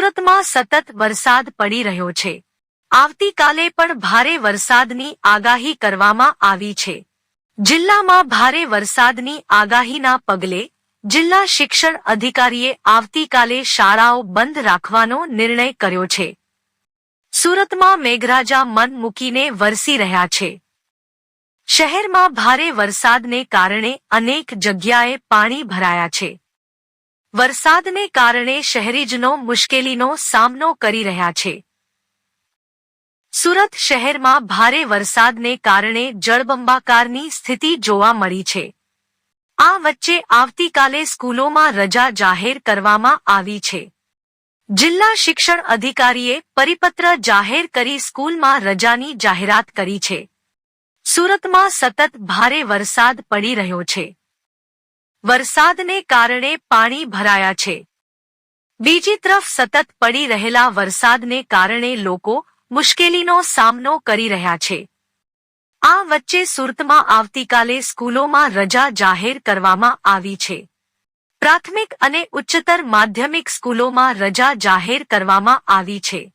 સુરતમાં સતત વરસાદ પડી રહ્યો છે. આવતીકાલે પણ ભારે વરસાદની આગાહી કરવામાં આવી છે. જિલ્લામાં ભારે વરસાદની આગાહીના પગલે જિલ્લા શિક્ષણ અધિકારીએ આવતીકાલે શાળાઓ બંધ રાખવાનો નિર્ણય કર્યો છે. સુરતમાં મેઘરાજા મન મૂકીને વરસી રહ્યા છે. શહેરમાં ભારે વરસાદને કારણે અનેક જગ્યાએ પાણી ભરાયા છે. વરસાદને કારણે શહેરીજનો મુશ્કેલીનો સામનો કરી રહ્યા છે. સુરત શહેરમાં ભારે વરસાદને કારણે જળબંબાકારની સ્થિતિ જોવા મળી છે. આ વચ્ચે આવતીકાલે સ્કૂલોમાં રજા જાહેર કરવામાં આવી છે. જિલ્લા શિક્ષણ અધિકારીએ પરિપત્ર જાહેર કરી સ્કૂલમાં રજાની જાહેરાત કરી છે. સુરતમાં સતત ભારે વરસાદ પડી રહ્યો છે. વરસાદને કારણે પાણી ભરાયા છે. બીજી તરફ સતત પડી રહેલા વરસાદને કારણે લોકો મુશ્કેલીનો સામનો કરી રહ્યા છે. આ વચ્ચે સુરતમાં આવતીકાલે સ્કૂલોમાં રજા જાહેર કરવામાં આવી છે. પ્રાથમિક અને ઉચ્ચતર માધ્યમિક સ્કૂલોમાં રજા જાહેર કરવામાં આવી છે.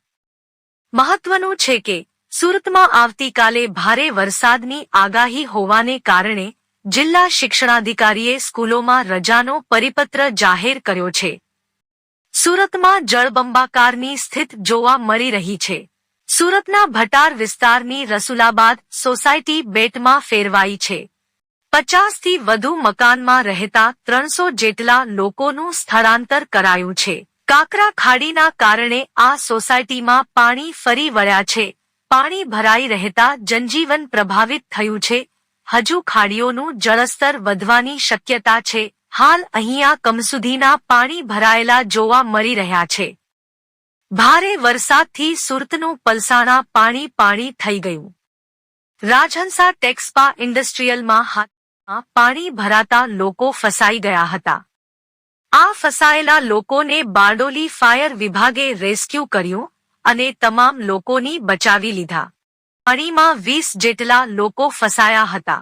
મહત્વનું છે કે સુરતમાં આવતીકાલે ભારે વરસાદની આગાહી હોવાને કારણે જિલ્લા શિક્ષણાધિકારીએ સ્કૂલોમાં રજાનો પરિપત્ર જાહેર કર્યો છે. સુરતમાં જળબંબાકારની સ્થિત જોવા મળી રહી છે. સુરતના ભટાર વિસ્તારની રસુલાબાદ સોસાયટી બેટમાં ફેરવાઈ છે. પચાસથી વધુ મકાનમાં રહેતા ત્રણસો જેટલા લોકોનું સ્થળાંતર કરાયું છે. કાકરા ખાડીના કારણે આ સોસાયટીમાં પાણી ફરી વળ્યા છે. પાણી ભરાઈ રહેતા જનજીવન પ્રભાવિત થયું છે. હજુ ખાડીઓનું જળસ્તર વધવાની શક્યતા છે. હાલ અહીંયા કમસુધીના પાણી ભરાયેલા જોવા મળી રહ્યા છે. ભારે વરસાદથી સુરતનું પલસાણા પાણી પાણી થઈ ગયું. રાજહંસા ટેક્સપા ઇન્ડસ્ટ્રીયલમાં હાથમાં પાણી ભરાતા લોકો ફસાઈ ગયા હતા. આ ફસાયેલા લોકોને બારડોલી ફાયર વિભાગે રેસ્ક્યુ કર્યું અને તમામ લોકોની બચાવી લીધા. પાણીમાં વીસ જેટલા લોકો ફસાયા હતા.